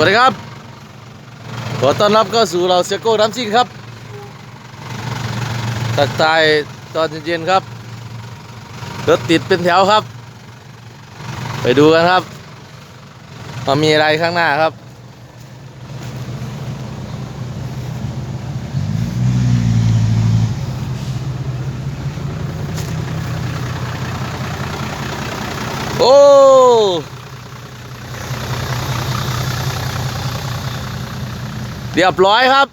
วัสดีครับ ขอต้อนรับเข้าสู่เราเซโก้น้ำซิ่งครับตักทายตอนเย็นๆครับ รถติดเป็นแถวครับ ไปดูกันครับว่ามีอะไรข้างหน้าครับ โอ้ เรียบร้อยครับ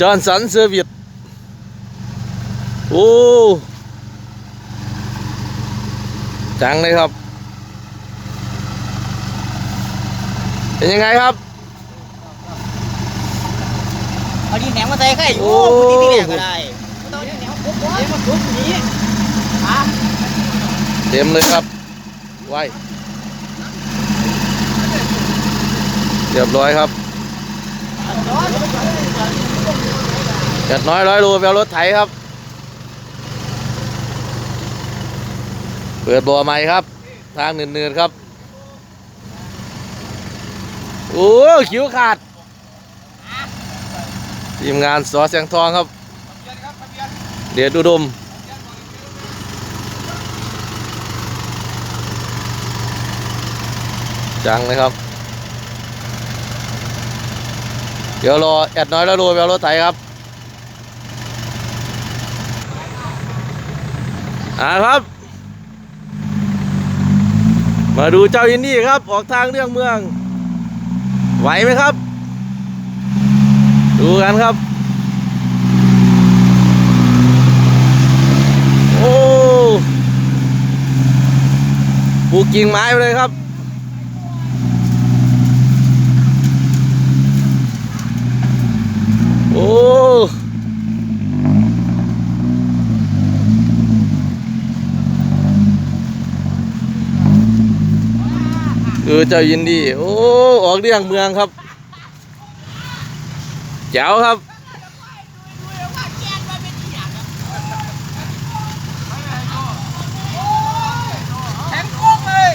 จอห์นสันเซอร์วิสโอ้จังเลยครับ เป็นยังไงครับเอาดินแหนมมาใส่ไข่โอ้โอ้คุณที่นี่แหนมก็ได้ไม่ต้องเอาดินแหนมปุ๊บปุ๊บมาปุ๊บอย่างนี้อะ เต็มเลยครับไวเรียบร้อยครับจัดน้อยร้อยรูไปเอารถไถครับ เปิดบ่อใหม่ครับ ทางเนินๆครับโอ้คิ้วขาดทีมงานสอแสงทองครับ เดชอุดม จังเลยครับ เดี๋ยวรอแอดน้อยแล้วรูไปเอารถไถครับอ่าครับ มาดูเจ้าอินดี้ครับ ออกทางเรื่องเมือง ไหวไหมครับ ดูกันครับ โอ้ ปูกกิ่งไม้ไปเลยครับ โอ้ เออเจ้ายินดี โอ้ ออกเรื่องเมืองครับแจ๋วครับแข็งโค้งเลย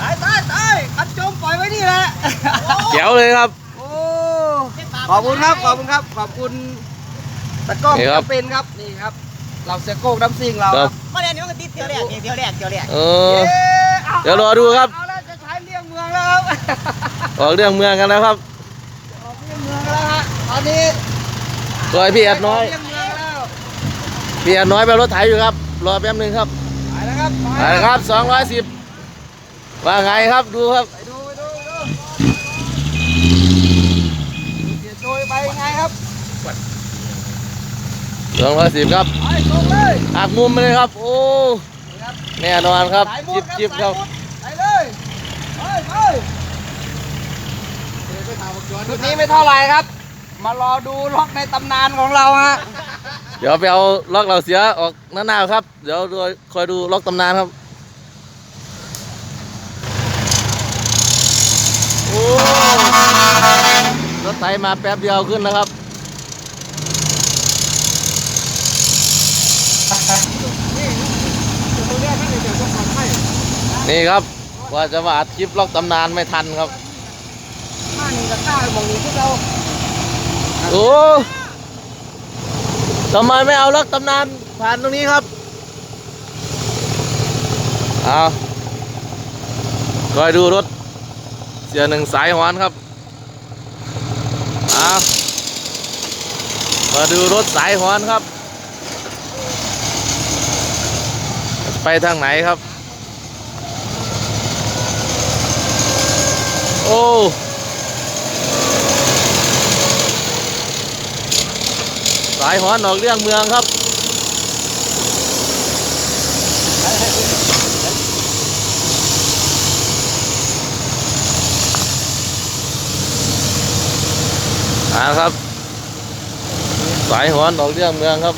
ตายตายตายคันจมปล่อยไว้นี่แหละแจ๋วเลยครับโอ้ ขอบคุณครับขอบคุณครับ ขอบคุณตะกล้องนี่ครับ จำเป็นครับนี่ครับเราเสียโก้น้ำซิงเราคครัรับบมาเรียนนี้มันก็ติดเที่ยวแรกนี่เที่ยวแรกเที่ยวแรกเออเอ๊ะอาเดี๋ยวรอดูครับ เอาแล้วจะใช้เลี่ยงเมืองแล้วครับออกเรื่องเมืองกันแล้วครับออกเลี่ยงเมืองแล้วฮะตอนนี้รอยพี่แอดน้อยเลี่ยงเมืองแล้วพี่แอดน้อยไปเอารถไถอยู่ครับ รอแป๊บหนึงครับไปแล้วครับไปครับสองร้อยสิบว่าไงครับดูครับไปดูไปดูไปดูเสียโดยไปยังไงครับ สองร้อยสิบครับไปตรงเลยหักมุมไปเลยครับ โอ้ครับแน่นอนครับ สายมุจิดบจิบครับสายมุดไปเลยไปไปชุดนี้ไม่เท่าไหร่ครับ มารอดูล็อกในตำนานของเราฮะเดี๋ยวไปเอาล็อกเราเสียออกหน้าๆครับ เดี๋ยวดูคอยดูล็อกตำนานครับ โอ้รถไถมาแป๊บเดียวขึ้นนะครับ นี่ครับว่าจะมาอัดคลิปล็อกตำนานไม่ทันครับมาหนึ่งกับข้าวมองนี้พวกเราโอ้ทำไมไม่เอาล็อกตำนานผ่านตรงนี้ครับเอาคอยดูรถเสียหนึ่งสายหวานครับเอามาดูรถสายหวานครับ ไปทางไหนครับ โอ้สายหอนออกเรื่องเมืองครับอ่าครับ สายหอนออกเรื่องเมืองครับ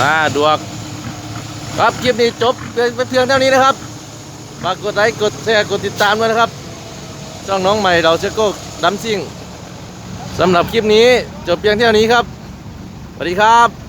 อ่าดวก ครับคลิปนี้จบเพียงเพียงเท่านี้นะครับฝากกดไลค์กดแชร์กดติดตามด้วยนะครับช่องน้องใหม่เราเชโก้ดัมซิ่งสำหรับคลิปนี้จบเพียงเท่านี้ครับสวัสดีครับ